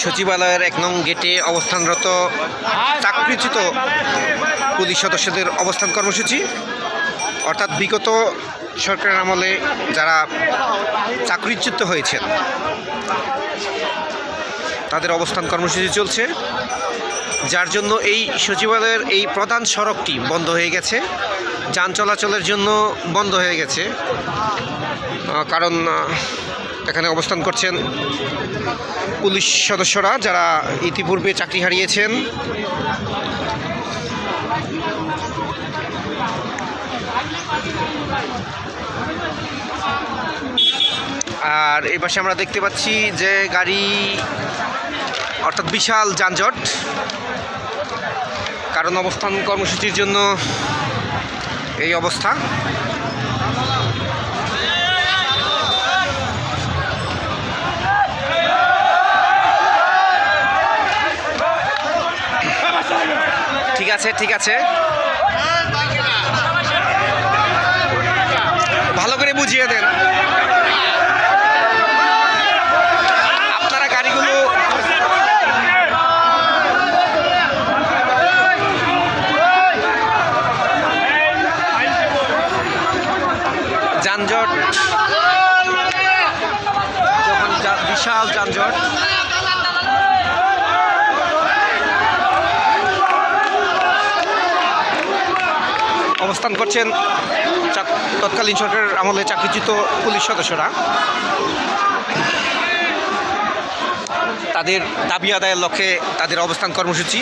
সচিবালয়ের এক নং গেটে অবস্থানরত চাকরিচ্যুত পুলিশ সদস্যদের অবস্থান কর্মসূচি। অর্থাৎ বিগত সরকারের আমলে যারা চাকরিচ্যুত হয়েছেন, তাদের অবস্থান কর্মসূচি চলছে। যার জন্য এই সচিবালয়ের এই প্রধান সড়কটি বন্ধ হয়ে গেছে। যান চলাচলের জন্য বন্ধ হয়ে গেছে। কারণ এখানে অবস্থান করছেন পুলিশ সদস্যরা যারা ইতিপূর্বে চাকরি হারিয়েছেন। আর এই পাশে আমরা দেখতে পাচ্ছি যে গাড়ি, অর্থাৎ বিশাল যানজট। কারণ অবস্থান কর্মসূচির জন্য এই অবস্থা। ঠিক আছে ঠিক আছে। ভালো করে বুঝিয়ে দেন। আপনারা গাড়িগুলো যানজট। বিশাল যানজট। অবস্থান করছেন তৎকালীন সরকারের আমলে চাকরিচ্যুত পুলিশ সদস্যরা। তাদের দাবি আদায়ের লক্ষ্যে তাদের অবস্থান কর্মসূচি।